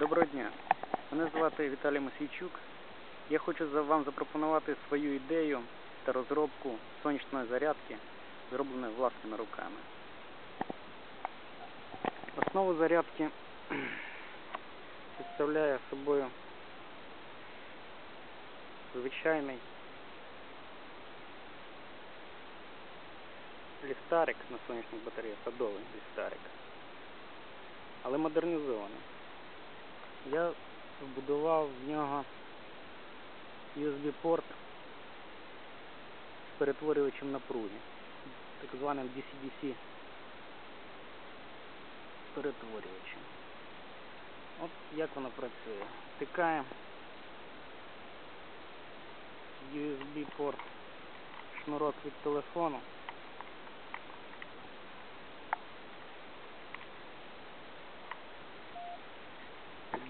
Доброго дня. Мене звати Віталій Мосійчук. Я хочу вам запропонувати свою ідею та розробку сонячної зарядки, зробленої власними руками. Основу зарядки представляє собою звичайний ліхтарик на сонячних батареях, садовий ліхтарик, але модернізований. Я вбудував в нього USB-порт з перетворювачем напруги, так званим DC-DC перетворювачем. От як воно працює. Втикаємо USB-порт шнурок від телефону.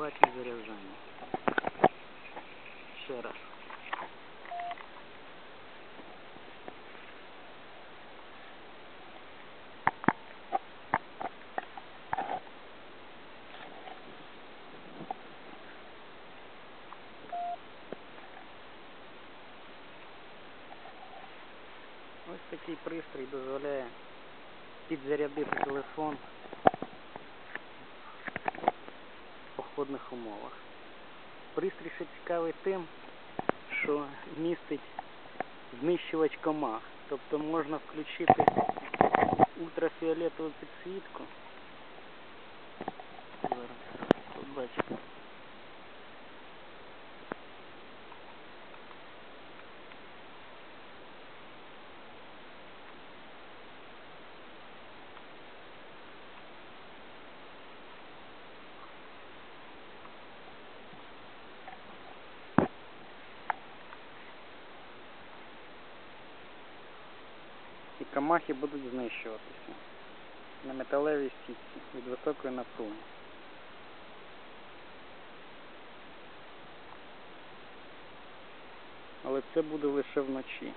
Бачимо заряджання. Ще раз. Ось такий пристрій дозволяє підзарядити телефон в умовах. Пристрій ще цікавий тим, що містить знищувач комах. Тобто можна включити ультрафіолетову підсвітку. Зараз і камахи будуть знищуватися на металевій сітці від високої напруги. Але це буде лише вночі.